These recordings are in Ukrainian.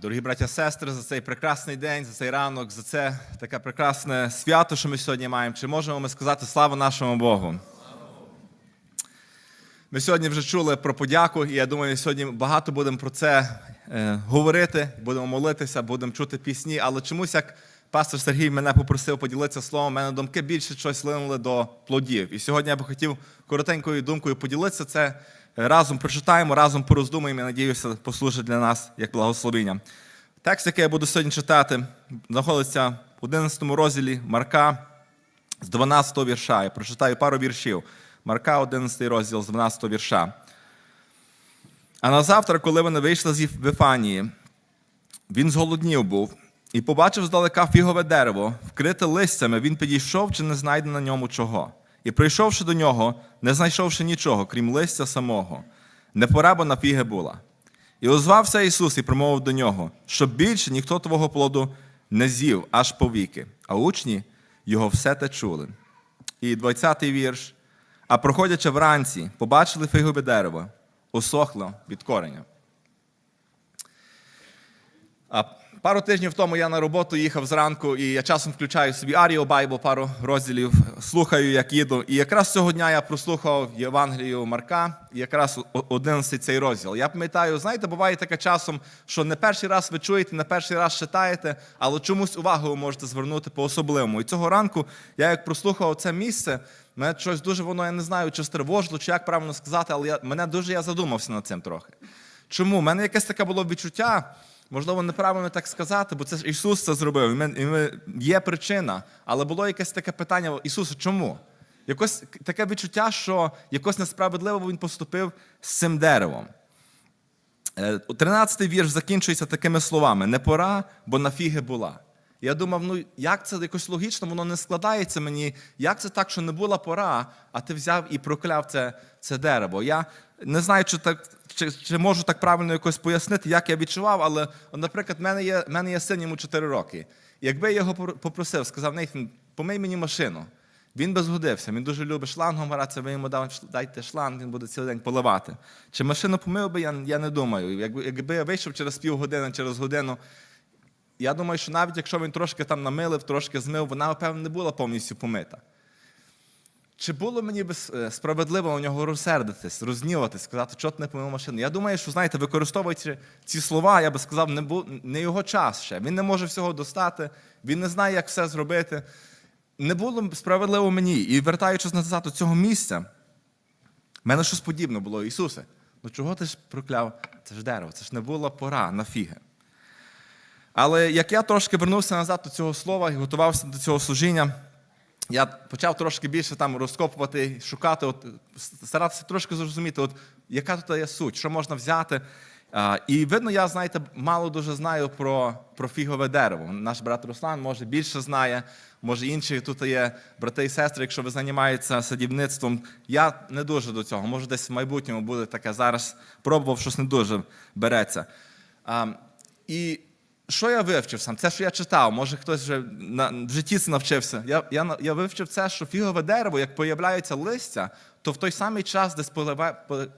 Дорогі браття сестри, за цей прекрасний день, за цей ранок, за це таке прекрасне свято, що ми сьогодні маємо. Чи можемо ми сказати слава нашому Богу? Ми сьогодні вже чули про подяку, і я думаю, сьогодні багато будемо про це е, говорити, будемо молитися, будемо чути пісні. Але чомусь, як пастор Сергій мене попросив поділитися словом, мене думки більше щось линули до плодів. І сьогодні я би хотів коротенькою думкою поділитися це. Разом прочитаємо, разом пороздумаємо, і надіюся, послужить для нас як благословення. Текст, який я буду сьогодні читати, знаходиться в 11 розділі Марка з 12 вірша. Я прочитаю пару віршів. Марка, 11 розділ з 12 вірша. А на завтра, коли вони вийшли з Вифанії, він зголоднів був і побачив здалека фігове дерево, вкрите листями, він підійшов чи не знайде на ньому чого. І прийшовши до нього, не знайшовши нічого, крім листя самого, не пора на фіги була. І озвався Ісус і промовив до нього, щоб більше ніхто твого плоду не з'їв аж повіки. А учні його все те чули. І 20-й вірш. А проходячи вранці, побачили фігове дерево, усохло від кореня. А пару тижнів тому я на роботу їхав зранку, і я часом включаю собі Аріо Байбл, пару розділів, слухаю, як їду. І якраз цього дня я прослухав Євангелію Марка, і якраз 11 цей розділ. Я пам'ятаю, знаєте, буває таке часом, що не перший раз ви чуєте, не перший раз читаєте, але чомусь увагу ви можете звернути по-особливому. І цього ранку я як прослухав це місце, мене щось дуже воно, я не знаю, чи стривожило, чи як правильно сказати, але я, мене дуже я задумався над цим трохи. Чому? У мене якесь таке було відчуття. Можливо, неправильно так сказати, бо це ж Ісус це зробив. І ми, і ми, є причина. Але було якесь таке питання: Ісус, чому? Якось таке відчуття, що якось несправедливо він поступив з цим деревом. Тринадцятий 13-й вірш закінчується такими словами: не пора, бо на фіги була. Я думав, ну як це якось логічно, воно не складається мені. Як це так, що не була пора, а ти взяв і прокляв це, це дерево? Я не знаю, чи так. Чи, чи можу так правильно якось пояснити, як я відчував, але, наприклад, в мене є, мене є син йому 4 роки. Якби я його попросив, сказав, Нейтан, помий мені машину, він би згодився. Він дуже любить шлангом гратися, ви йому дайте шланг, він буде цілий день поливати. Чи машину помив би, я, я не думаю. Якби, якби я вийшов через півгодини, через годину, я думаю, що навіть якщо він трошки там намилив, трошки змив, вона, напевно, не була повністю помита. Чи було мені би е, справедливо у нього розсердитись, розніватись, сказати, що ти не помив машину? Я думаю, що знаєте, використовуючи ці слова, я би сказав, не бу... не його час ще. Він не може всього достати, він не знає, як все зробити. Не було б справедливо мені. І вертаючись назад до цього місця, в мене щось подібне було. Ісусе, ну чого ти ж прокляв? Це ж дерево, це ж не була пора на фіги. Але як я трошки вернувся назад до цього слова і готувався до цього служіння, я почав трошки більше там розкопувати, шукати, от, старатися трошки зрозуміти, от, яка тут є суть, що можна взяти. А, і видно, я, знаєте, мало дуже знаю про, про фігове дерево. Наш брат Руслан може більше знає, може інші тут є брати і сестри, якщо ви займаєтеся садівництвом. Я не дуже до цього. Може, десь в майбутньому буде таке. Зараз пробував, щось не дуже береться. А, і що я вивчив сам? Це, що я читав, може хтось вже на, в житті це навчився. Я, я, я вивчив це, що фігове дерево, як появляються листя, то в той самий час десь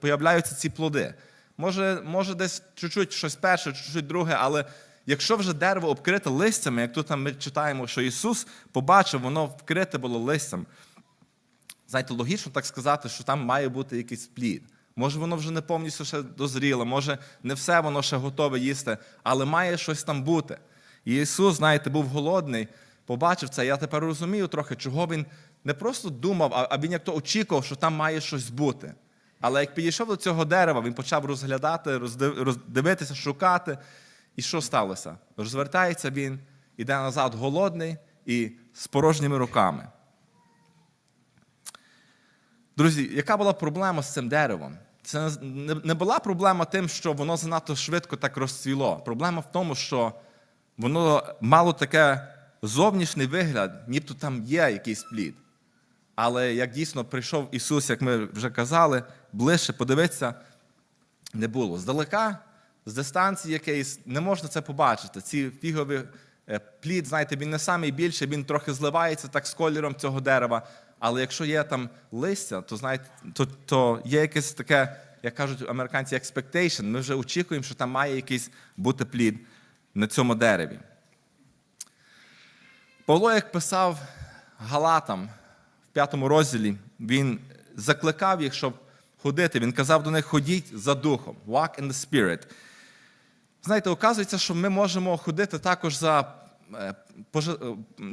появляються ці плоди. Може, може десь чуть-чуть щось перше, чуть-чуть друге, але якщо вже дерево обкрите листями, як тут там ми читаємо, що Ісус побачив, воно вкрите було листям. Знаєте, логічно так сказати, що там має бути якийсь плід. Може, воно вже не повністю ще дозріло, може, не все воно ще готове їсти, але має щось там бути. І Ісус, знаєте, був голодний, побачив це. Я тепер розумію трохи, чого він не просто думав, а він як то очікував, що там має щось бути. Але як підійшов до цього дерева, він почав розглядати, роздивитися, шукати. І що сталося? Розвертається він, іде назад голодний і з порожніми руками. Друзі, яка була проблема з цим деревом? Це не була проблема тим, що воно занадто швидко так розцвіло. Проблема в тому, що воно мало таке зовнішній вигляд, нібито там є якийсь плід. Але як дійсно прийшов Ісус, як ми вже казали, ближче подивитися не було. Здалека, з дистанції якоїсь, не можна це побачити. Ці фігові плід, знаєте, він не найбільший, він трохи зливається так з кольором цього дерева. Але якщо є там листя, то знаєте, то, то є якесь таке як кажуть американці, expectation, ми вже очікуємо, що там має якийсь бути плід на цьому дереві. Павло, як писав Галатам в п'ятому розділі, він закликав їх, щоб ходити. Він казав до них: ходіть за духом, walk in the spirit. Знаєте, оказується, що ми можемо ходити також за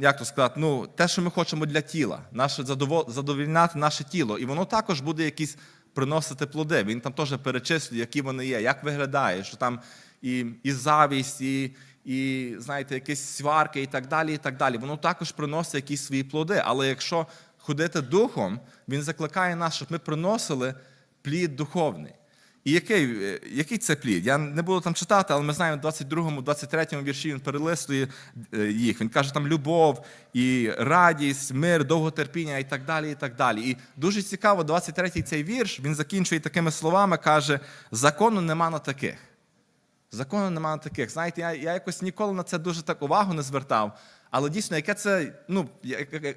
як то сказати, ну, те, що ми хочемо для тіла, наше задовільняти наше тіло. І воно також буде якісь приносити плоди. Він там теж перечислює, які вони є, як виглядає, що там і, і завість, і, і знаєте, якісь сварки, і так далі. і так далі. Воно також приносить якісь свої плоди. Але якщо ходити духом, він закликає нас, щоб ми приносили плід духовний. І який, е, який це плід? Я не буду там читати, але ми знаємо в 22-му, 23-му вірші він перелистує е, їх. Він каже, там любов і радість, мир, довготерпіння і так далі. І так далі. І дуже цікаво, 23-й цей вірш він закінчує такими словами: каже: закону нема на таких. Закону нема на таких. Знаєте, я, я якось ніколи на це дуже так увагу не звертав. Але дійсно, яке це, ну,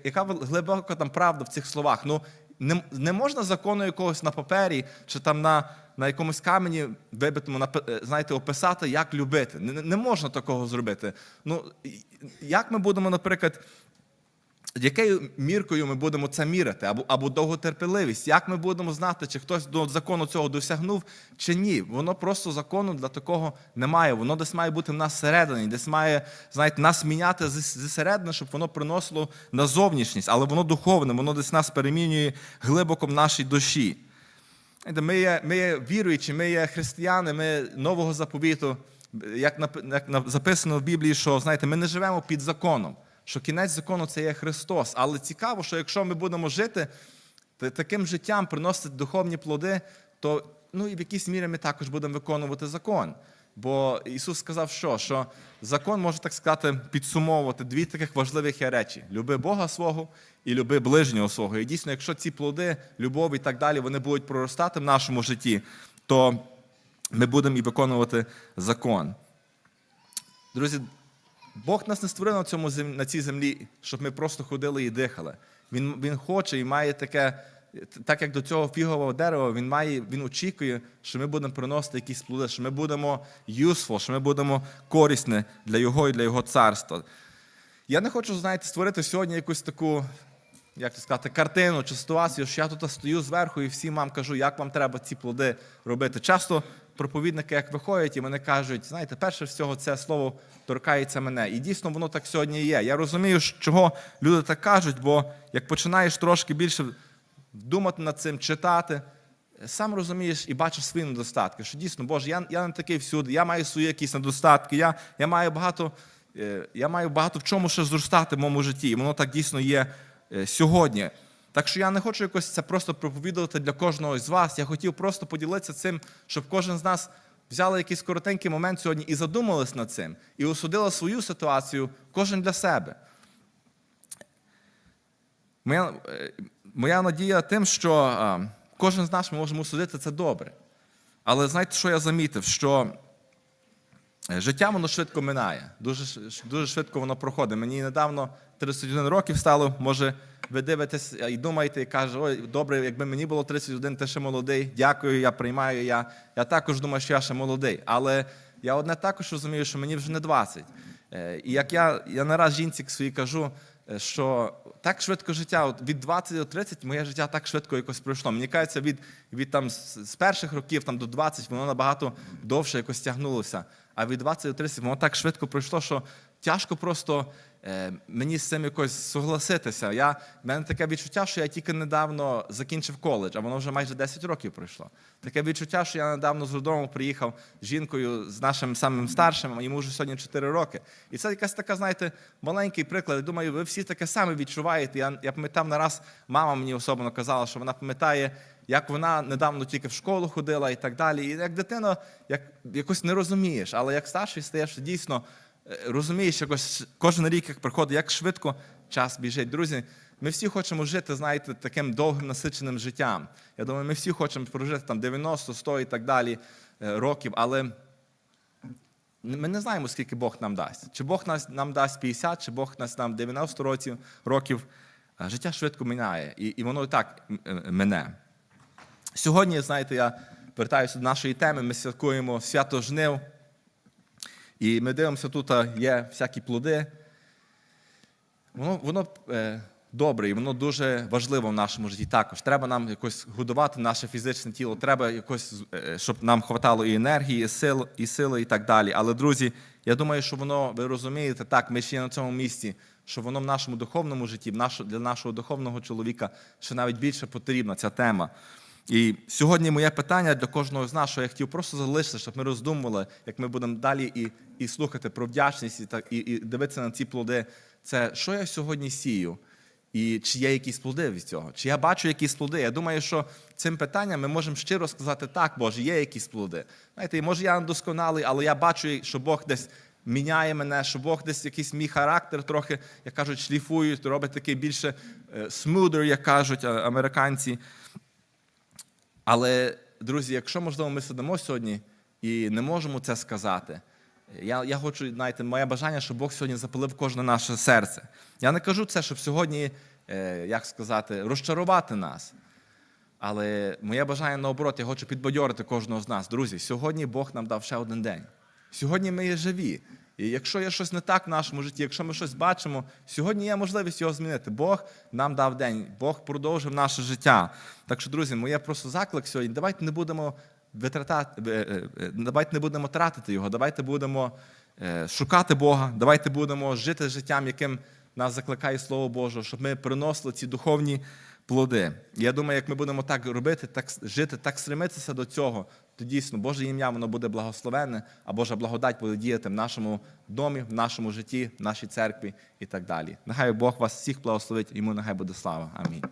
яка глибока там правда в цих словах? Ну, не, не можна закону якогось на папері чи там на, на якомусь камені вибитому, е, знаєте, описати, як любити. Не, не можна такого зробити. Ну, як ми будемо, наприклад, якою міркою ми будемо це мірити, або, або довготерпеливість? Як ми будемо знати, чи хтось до закону цього досягнув, чи ні? Воно просто закону для такого немає. Воно десь має бути в нас всередині, десь має, знаєте, нас міняти зсередини, щоб воно приносило на зовнішність, але воно духовне, воно десь нас перемінює глибоко в нашій душі. Ми є, ми є віруючі, ми є християни, ми нового заповіту, як, записано в Біблії, що знаєте, ми не живемо під законом, що кінець закону це є Христос. Але цікаво, що якщо ми будемо жити таким життям, приносити духовні плоди, то ну, і в якійсь мірі ми також будемо виконувати закон. Бо Ісус сказав, що? що закон може так сказати підсумовувати дві таких важливих речі: люби Бога свого і люби ближнього свого. І дійсно, якщо ці плоди, любов і так далі, вони будуть проростати в нашому житті, то ми будемо і виконувати закон. Друзі, Бог нас не створив на, цьому на цій землі, щоб ми просто ходили і дихали. Він, він хоче і має таке, так як до цього фігового дерева, він має, він очікує, що ми будемо приносити якісь плоди, що ми будемо useful, що ми будемо корисні для Його і для Його царства. Я не хочу, знаєте, створити сьогодні якусь таку, як це сказати, картину чи ситуацію, що я тут стою зверху і всім вам кажу, як вам треба ці плоди робити. Часто проповідники, як виходять, і вони кажуть, знаєте, перше всього це слово торкається мене. І дійсно воно так сьогодні є. Я розумію, чого люди так кажуть, бо як починаєш трошки більше думати над цим, читати, сам розумієш і бачиш свої недостатки. Що дійсно, Боже, я, я не такий всюди, я маю свої якісь недостатки, я, я маю багато. е, Я маю багато в чому ще зростати в моєму житті, і воно так дійсно є сьогодні. Так що я не хочу якось це просто проповідувати для кожного з вас. Я хотів просто поділитися цим, щоб кожен з нас взяли якийсь коротенький момент сьогодні і задумались над цим, і осудили свою ситуацію, кожен для себе. Моя, е, моя надія тим, що а, кожен з нас ми можемо судити це добре. Але знаєте, що я замітив? Що е, життя воно швидко минає, дуже, дуже швидко воно проходить. Мені недавно 31 років стало, може, ви дивитесь і думаєте, і кажете, ой, добре, якби мені було 31, ти ще молодий. Дякую, я приймаю. Я, я також думаю, що я ще молодий. Але я одне також розумію, що мені вже не 20. Е, І як я, я не раз жінці своїй кажу, е, що так швидко життя, от від 20 до 30 моє життя так швидко якось пройшло. Мені кажеться, від, від там, з перших років там, до 20 воно набагато довше якось тягнулося. А від 20 до 30 воно так швидко пройшло, що тяжко просто мені з цим якось согласитися. Я, в мене таке відчуття, що я тільки недавно закінчив коледж, а воно вже майже 10 років пройшло. Таке відчуття, що я недавно з роддому приїхав з жінкою, з нашим самим старшим, а йому вже сьогодні 4 роки. І це якась така, знаєте, маленький приклад. Я думаю, ви всі таке саме відчуваєте. Я, я пам'ятав не раз, мама мені особливо казала, що вона пам'ятає, як вона недавно тільки в школу ходила і так далі. І як дитина, як якось не розумієш, але як старший стаєш, дійсно е, розумієш, якось кожен рік, як приходить, як швидко час біжить. Друзі, ми всі хочемо жити, знаєте, таким довгим насиченим життям. Я думаю, ми всі хочемо прожити там 90, 100 і так далі е, років, але ми не знаємо, скільки Бог нам дасть. Чи Бог нам дасть 50, чи Бог нас нам 90 років, років. Життя швидко минає, і, і воно і так м- м- мине. Сьогодні, знаєте, я повертаюся до нашої теми. Ми святкуємо свято жнив. І ми дивимося, тут є всякі плоди. Воно, воно е, добре і воно дуже важливо в нашому житті також. Треба нам якось годувати наше фізичне тіло, треба якось, е, щоб нам хватало і енергії, і сил, і сили, і так далі. Але, друзі, я думаю, що воно, ви розумієте, так, ми ще на цьому місці, що воно в нашому духовному житті, для нашого духовного чоловіка ще навіть більше потрібна ця тема. І сьогодні моє питання для кожного з нас, що я хотів просто залишити, щоб ми роздумували, як ми будемо далі і, і слухати про вдячність і, так, і, і дивитися на ці плоди. Це що я сьогодні сію, і чи є якісь плоди від цього? Чи я бачу якісь плоди? Я думаю, що цим питанням ми можемо щиро сказати, так, Боже, є якісь плоди. Знаєте, може я не досконалий, але я бачу, що Бог десь міняє мене, що Бог десь якийсь мій характер трохи, як кажуть, шліфує, робить такий більше smoother, як кажуть американці. Але, друзі, якщо можливо ми сидимо сьогодні і не можемо це сказати, я, я хочу, знаєте, моє бажання, щоб Бог сьогодні запалив кожне наше серце. Я не кажу це, щоб сьогодні, е, як сказати, розчарувати нас. Але моє бажання наоборот, я хочу підбадьорити кожного з нас. Друзі, сьогодні Бог нам дав ще один день. Сьогодні ми є живі. І якщо є щось не так в нашому житті, якщо ми щось бачимо, сьогодні є можливість його змінити. Бог нам дав день, Бог продовжив наше життя. Так що, друзі, моє просто заклик сьогодні. Давайте не будемо витратати, е, е, е, давайте не будемо тратити його, давайте будемо шукати Бога, давайте будемо жити життям, яким нас закликає Слово Боже, щоб ми приносили ці духовні плоди. Я думаю, як ми будемо так робити, так жити, так стремитися до цього, то дійсно Боже ім'я воно буде благословенне, а Божа благодать буде діяти в нашому домі, в нашому житті, в нашій церкві і так далі. Нехай Бог вас всіх благословить, йому нехай буде слава. Амінь.